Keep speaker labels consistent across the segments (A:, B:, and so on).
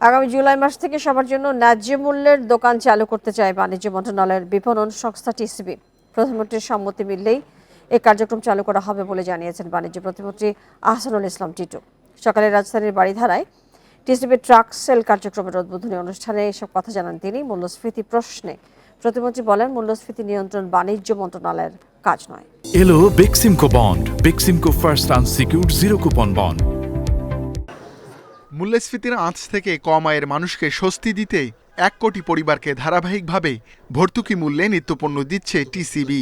A: আগামী জুলাই মাস থেকে সবার জন্য ন্যায্য মূল্যের দোকান চালু করতে চায় বাণিজ্য মন্ত্রণালয়ের বিপণন সংস্থা টিসিবি। প্রধানমন্ত্রীর সম্মতি মিললেই এই কার্যক্রম চালু করা হবে বলে জানিয়েছেন বাণিজ্য প্রতিমন্ত্রী আহসানুল ইসলাম টিটু। সকালে রাজধানীর বাড়িধারায় টিসিবির ট্রাক সেল কার্যক্রমের উদ্বোধনী অনুষ্ঠানে এসব কথা জানান তিনি। মূল্যস্ফীতি প্রশ্নে প্রতিমন্ত্রী বলেন, মূল্যস্ফীতি নিয়ন্ত্রণ বাণিজ্য মন্ত্রণালয়ের কাজ নয়।
B: এলো Beximco bond. Beximco first unsecured zero coupon bond.
C: মূল্যস্ফীতির আঁচ থেকে কম আয়ের মানুষকে স্বস্তি দিতে এক কোটি পরিবারকে ধারাবাহিকভাবে ভর্তুকি মূল্যে নিত্যপণ্য দিচ্ছে টিসিবি।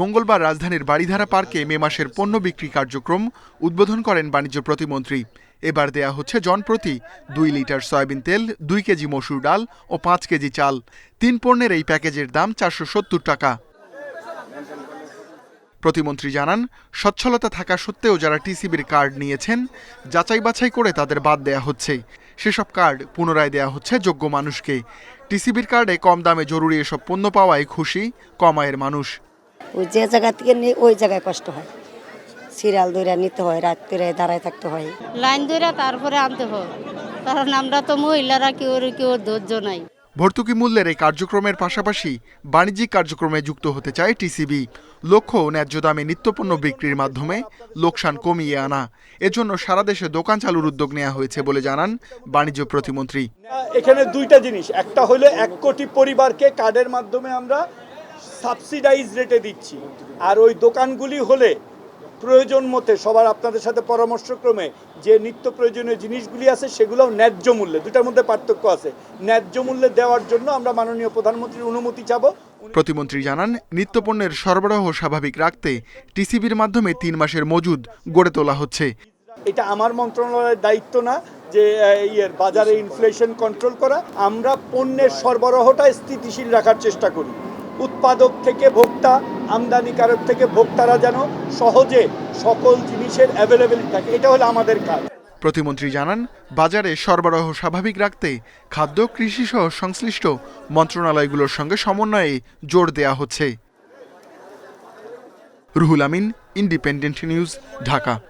C: মঙ্গলবার রাজধানীর বাড়িধারা পার্কে মে মাসের পণ্য বিক্রি কার্যক্রম উদ্বোধন করেন বাণিজ্য প্রতিমন্ত্রী। এবার দেয়া হচ্ছে জনপ্রতি দুই লিটার সয়াবিন তেল, দুই কেজি মসুর ডাল ও পাঁচ কেজি চাল। তিন পণ্যের এই প্যাকেজের দাম চারশো সত্তর টাকা। প্রতিমন্ত্রী জানান সচ্ছলতা থাকা সত্ত্বেও যারা টিসিবির কার্ড নিয়েছেন যাচাই বাছাই করে তাদের বাদ দেয়া হচ্ছে। সেসব কার্ড পুনরায় দেয়া হচ্ছে যোগ্য মানুষকে। টিসিবির কার্ডে কম দামে জরুরি এসব পণ্য পাওয়ায় খুশি কম আয়ের মানুষ।
D: ওই যে জায়গা থেকে নিয়ে ওই জায়গায় কষ্ট হয়। সিরিয়াল ধরে নিতে হয় রাত্রে দাঁড়ায় থাকতে হয়।
E: লাইন ধরে তারপরে আনতে হয়। কারণ আমরা তো মহিলারা কেউ কেউ ধৈর্য নাই।
C: ভর্তুকি মূল্যের এই কার্যক্রমের পাশাপাশি বাণিজ্যিক কার্যক্রমে যুক্ত হতে চায় টিসিবি। লক্ষ্য, ন্যায্য দামে নিত্যপণ্য বিক্রির মাধ্যমে লোকসান কমিয়ে আনা। এজন্য সারা দেশে দোকান চালুর উদ্যোগ নেওয়া হয়েছে বলে জানান বাণিজ্য প্রতিমন্ত্রী।
F: এখানে দুইটা জিনিস। একটা হলো এক কোটি পরিবারকে কার্ডের মাধ্যমে আমরা সাবসিডাইজ রেটে দিচ্ছি। আর ওই দোকানগুলি হলে প্রয়োজন মতে সবার আপনাদের সাথে পরামর্শক্রমে যে নিত্য প্রয়োজনীয় জিনিসগুলি আছে সেগুলোও ন্যায্য মূল্যে দুটার মধ্যে পার্থক্য আছে। ন্যায্য মূল্যে দেওয়ার জন্য আমরা মাননীয় প্রধানমন্ত্রীর অনুমতি চাব।
C: প্রতিমন্ত্রী জানান নিত্যপণ্যের সরবরাহ স্বাভাবিক রাখতে টিসিবির মাধ্যমে তিন মাসের মজুদ গড়ে তোলা হচ্ছে।
F: এটা আমার মন্ত্রণালয়ের দায়িত্ব না যে ইয়ের বাজারে ইনফ্লেশন কন্ট্রোল করা। আমরা পণ্যের সরবরাহটা স্থিতিশীল রাখার চেষ্টা করি। উৎপাদক থেকে ভোক্তা, আমদানিকারক থেকে ভোক্তারা যেন সহজে সকল জিনিসের অ্যাভেলেবেলিটি থাকে। এটা হলো আমাদের কাজ।
C: প্রতিমন্ত্রী জানান, বাজারে সরবরাহ স্বাভাবিক রাখতে খাদ্য কৃষি সহ সংশ্লিষ্ট মন্ত্রণালয়গুলোর সঙ্গে সমন্বয়ে জোর দেয়া হচ্ছে। Ruhul Amin independent news Dhaka.